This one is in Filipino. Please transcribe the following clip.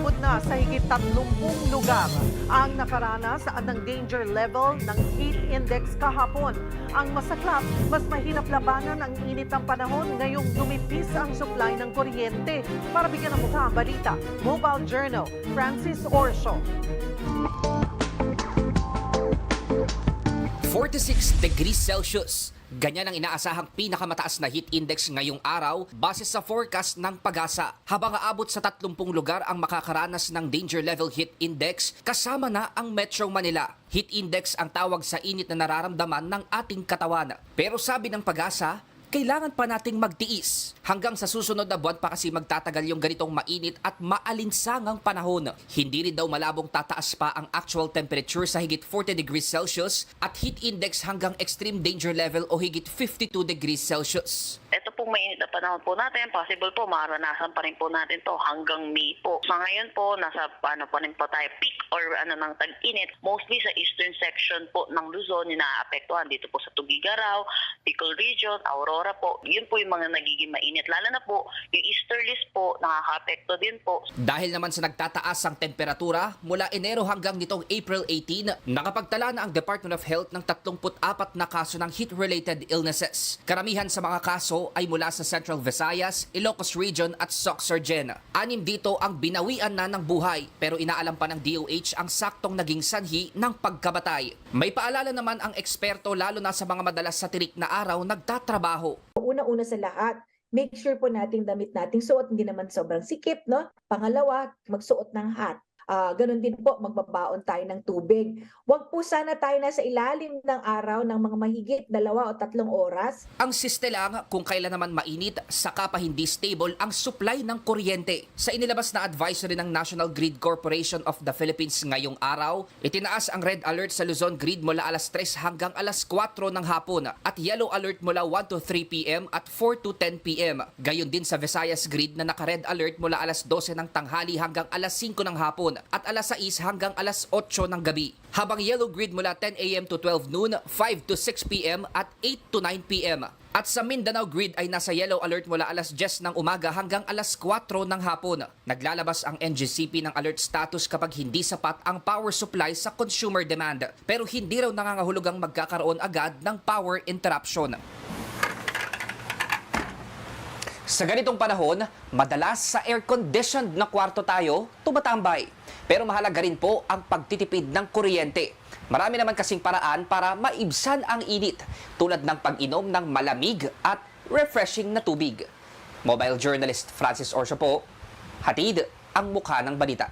Umabot na sa higit 30 lugar ang nakaranas ng danger level ng heat index kahapon. Ang masaklap, mas mahirap labanan ang init ng panahon ngayong dumipis ang supply ng kuryente. Para bigyan ng mukha ang balita, Mobile Journal, Francis Orso. 46 degrees Celsius. Ganyan ang inaasahang pinakamataas na heat index ngayong araw base sa forecast ng pag-asa. Habang aabot sa 30 lugar ang makakaranas ng danger level heat index, kasama na ang Metro Manila. Heat index ang tawag sa init na nararamdaman ng ating katawan. Pero sabi ng pag-asa, kailangan pa nating magtiis. Hanggang sa susunod na buwan pa kasi magtatagal yung ganitong mainit at maalinsangang panahon. Hindi rin daw malabong tataas pa ang actual temperature sa higit 40 degrees Celsius at heat index hanggang extreme danger level o higit 52 degrees Celsius. Pong mainit na panahon po natin, possible po maranasan pa rin po natin to hanggang May po. Sa ngayon po, nasa ano pa rin po tayo, peak or ano ng tag-init. Mostly sa eastern section po ng Luzon, yung naaapektuhan dito po sa Tugigaraw, Bicol Region, Aurora po. Yun po yung mga nagiging mainit. Lalo na po, yung easterlies po, nakaka-apekto din po. Dahil naman sa nagtataas ang temperatura, mula Enero hanggang nitong April 18, nakapagtala na ang Department of Health ng 34 na kaso ng heat-related illnesses. Karamihan sa mga kaso ay mula sa Central Visayas, Ilocos Region at Soxargen. Anim dito ang binawian na ng buhay pero inaalam pa ng DOH ang saktong naging sanhi ng pagkabatay. May paalala naman ang eksperto lalo na sa mga madalas sa tirik na araw nagtatrabaho. Una-una sa lahat, make sure po nating damit nating suot, hindi naman sobrang sikip, no? Pangalawa, magsuot ng hat. Ah, ganun din po, magbabaon tayo ng tubig. Huwag po sana tayo nasa ilalim ng araw ng mga mahigit dalawa o tatlong oras. Ang siste lang kung kailan naman mainit, saka pa hindi stable ang supply ng kuryente. Sa inilabas na advisory ng National Grid Corporation of the Philippines ngayong araw, itinaas ang red alert sa Luzon Grid mula alas 3 hanggang alas 4 ng hapon at yellow alert mula 1 to 3 p.m. at 4 to 10 p.m. Gayon din sa Visayas Grid na naka-red alert mula alas 12 ng tanghali hanggang alas 5 ng hapon at alas 6 hanggang alas 8 ng gabi. Habang yellow grid mula 10 a.m. to 12 noon, 5 to 6 p.m. at 8 to 9 p.m. At sa Mindanao grid ay nasa yellow alert mula alas 10 ng umaga hanggang alas 4 ng hapon. Naglalabas ang NGCP ng alert status kapag hindi sapat ang power supply sa consumer demand. Pero hindi raw nangangahulugang magkakaroon agad ng power interruption. Sa ganitong panahon, madalas sa air-conditioned na kwarto tayo tumatambay. Pero mahalaga rin po ang pagtitipid ng kuryente. Marami naman kasing paraan para maibsan ang init tulad ng pag-inom ng malamig at refreshing na tubig. Mobile journalist Francis Orso po, hatid ang mukha ng balita.